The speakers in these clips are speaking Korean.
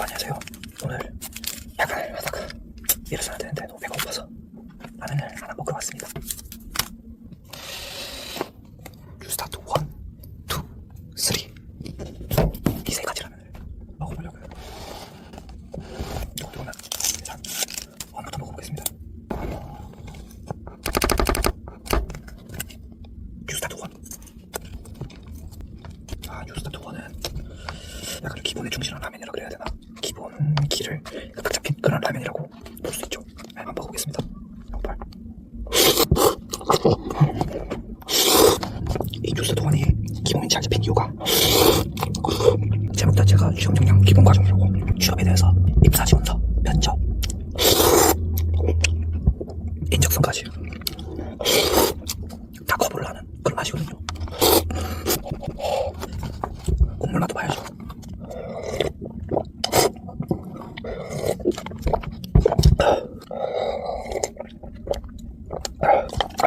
안녕하세요. 오늘 야간을 하다가 일어서야 되는데 너무 배가 고파서 라면을 하나 먹으러 왔습니다. 유스타트 1, 2, 3. 이세 가지 라면을 먹어보려고요. 그동안 자, 원부터 먹어보겠습니다. 유스타트 1. 아, 유스타트 1은 약간 기본에 충실한 라면이라 그래야 되나? 기를 딱 잡힌 그런 라면이라고 볼 수 있죠. 네, 한번 먹어보겠습니다. 양발. 이 주스 도안이 기본이 잘 잡힌 이유가 제목 자체가 취업 정량 기본 과정이라고 취업에 대해서 입사 지원서, 면접, 인적성까지 다 커버를 하는 그런 맛이거든요. 국물 맛도 봐야죠.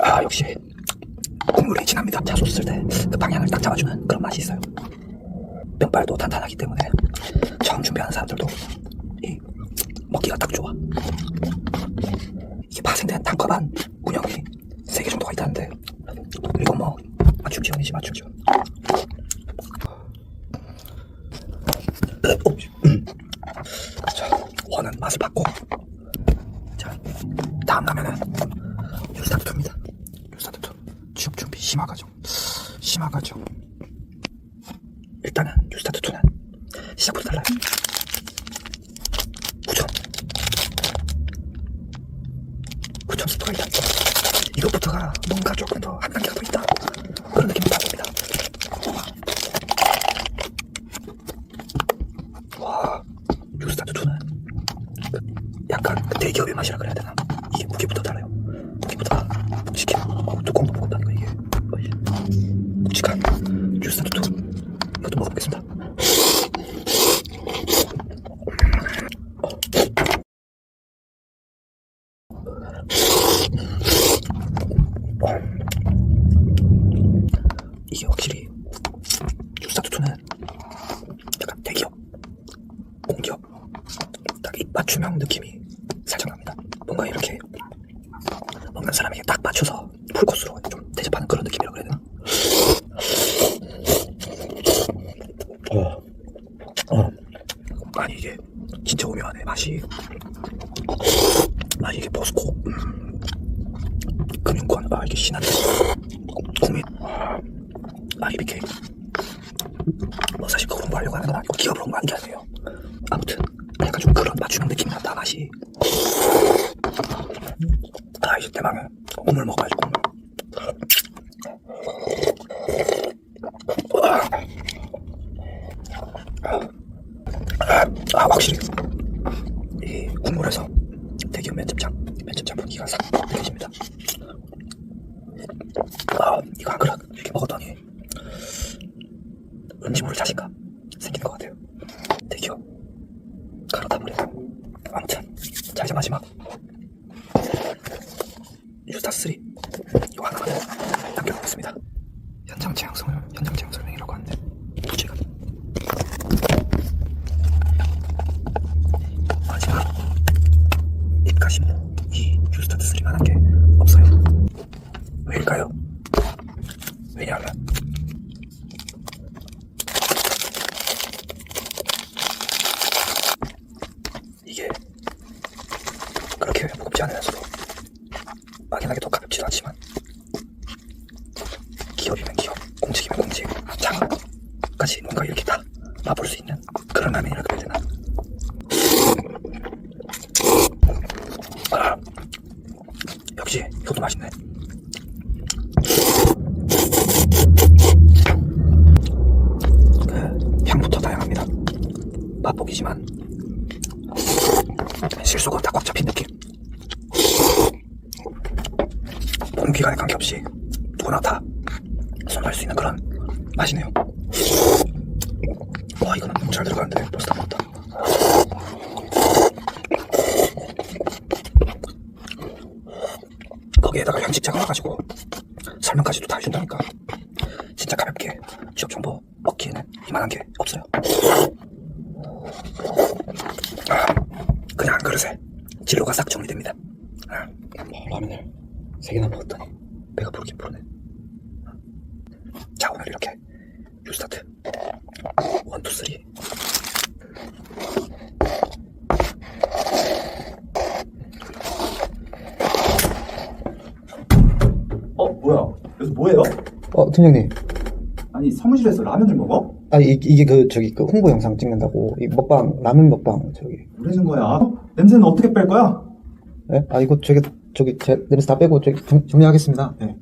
아 역시 국물이 진합니다. 차소 쓸때그 방향을 딱 잡아주는 그런 맛이 있어요. 면발도 탄탄하기 때문에 처음 준비하는 사람들도 이 먹기가 딱 좋아. 이게 파생된 단컵한 운영이 3개 정도가 있다는데 이건 뭐 맞춤 지원이지 맞춤 지원. 자, 원은 맛을 봤고 자, 유스타트 2입니다. 유스타트 2. 취업 준비 심화 과정. 심화 과정. 일단은 2는 시작부터 달라요. 9점. 9점 스토가 있다. 이것부터가 뭔가 조금 더 한 단계가 더 있다. 그런 느낌이 받습니다. 와, 유스타트 2는 그 약간 그 대기업의 맛이라 그래야 되나? 이게 무게부터 달라요. 무게부터 묵직해. 어, 뚜껑도 무겁다니까 이게. 묵직한 유스타트 2. 이것도 먹어보겠습니다. 이게 확실히 유스타트 2는 약간 대기업, 공기업 딱 입 맞춤형 느낌이 살짝 납니다. 뭔가 이렇게 먹는 사람에게 딱 맞춰서 풀코스로 좀 대접하는 그런 느낌이라고 해야 되나? 어, 어. 아니 이게 진짜 오묘하네. 맛이. 아니 이게 포스코. 음, 금융권. 아 이게 신한데 국민. IBK 뭐 사실 그런 거 하려고 하는 건 아니고 기업으로 하는 게 아니에요. 아무튼 약간 좀 그런 맞추는 느낌이 난다 맛이. 아 이제 대망은 오늘 먹어야지 오늘 아, 아 확실히. 이 국물에서 대기업 면접장 면접장 분위기가 싹 느껴집니다. 아 이거 한 그릇 이렇게 먹었더니 왠지 모를 자신감 생기는 것 같아요. 대기업. 가로다 버려 아무튼 자 이제 마지막. 유스타 3 이거 하나만 남겨놓겠습니다. 현장 체험 설명 현장 체험 설명이라고 하는데 부제가 마지막 입가심 이 유스타트 3만한 게 없어요 왜일까요? 왜냐하면 이게 그렇게 무겁지 않으면서도 막연하게 더 가볍지도 않지만 기업이면 기업, 공직이면 공직, 장까지 뭔가 이렇게 다 맛볼 수 있는 그런 라면이라 그래야 되나? 아, 역시 이것도 맛있네. 그 향부터 다양합니다. 맛보기지만 실속은 다꽉 잡힌 느낌. 공기간에 관계없이 누구나 다 선호할 수 있는 그런 맛이네요. 와 이거는 너무 잘 들어가는데 벌써 다 먹었다. 거기에다가 현직자가 와가지고 설명까지도 다 해준다니까 진짜 가볍게 취업 정보 먹기에는 이만한 게 없어요. 그냥 한 그릇에 진로가 싹 정리됩니다. 아, 라면을 세 개나 먹었더니 배가 부르긴 부르네. 자 오늘 이렇게 뉴스타트 원투 쓰리 어 뭐야 여기서 뭐해요? 어, 팀장님. 아니 사무실에서 라면을 먹어? 아, 이, 이게 그, 저기, 그 홍보 영상 찍는다고. 이 먹방, 라면 먹방, 저기. 뭐라는 거야? 어? 냄새는 어떻게 뺄 거야? 예? 아, 이거 저기, 저기, 제 냄새 다 빼고, 저기, 정, 정리하겠습니다. 예.